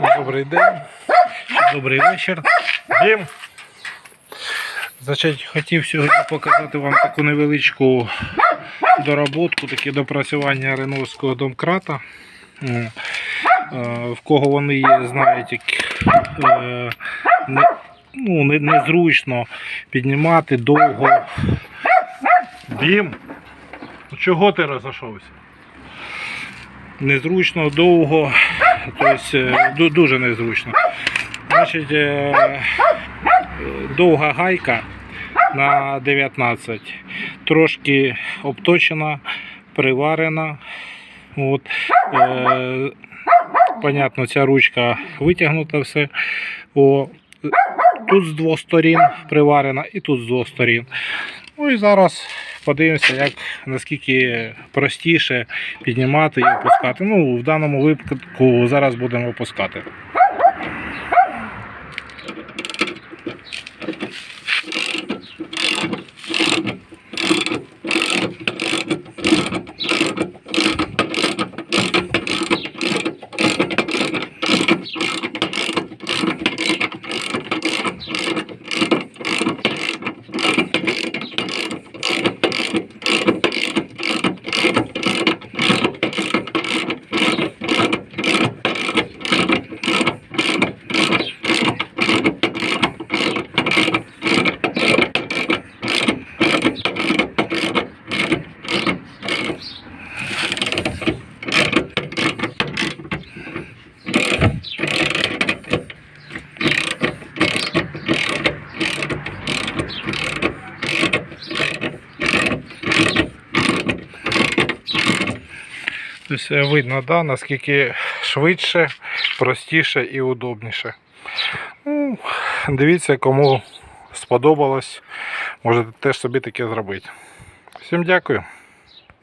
Добрий день, добрий вечір. Дім. Значить, хотів сьогодні показати вам таку невеличку доработку, таке допрацювання реновського домкрата. Е, В кого вони є, знають, як е, не, ну, не, незручно піднімати довго. Дім, чого ти розійшовся? Незручно, довго, тобто дуже незручно. Значить, е, довга гайка на 19, трошки обточена, приварена. От, е, понятно, ця ручка витягнута все. О, тут з двох сторін приварена і тут з двох сторін. Ну і зараз подивимося, як наскільки простіше піднімати і опускати. Ну, в даному випадку зараз будемо опускати. Тобто е, видно, да, наскільки швидше, простіше і удобніше. Ну, дивіться, кому сподобалось, можете теж собі таке зробити. Всім дякую.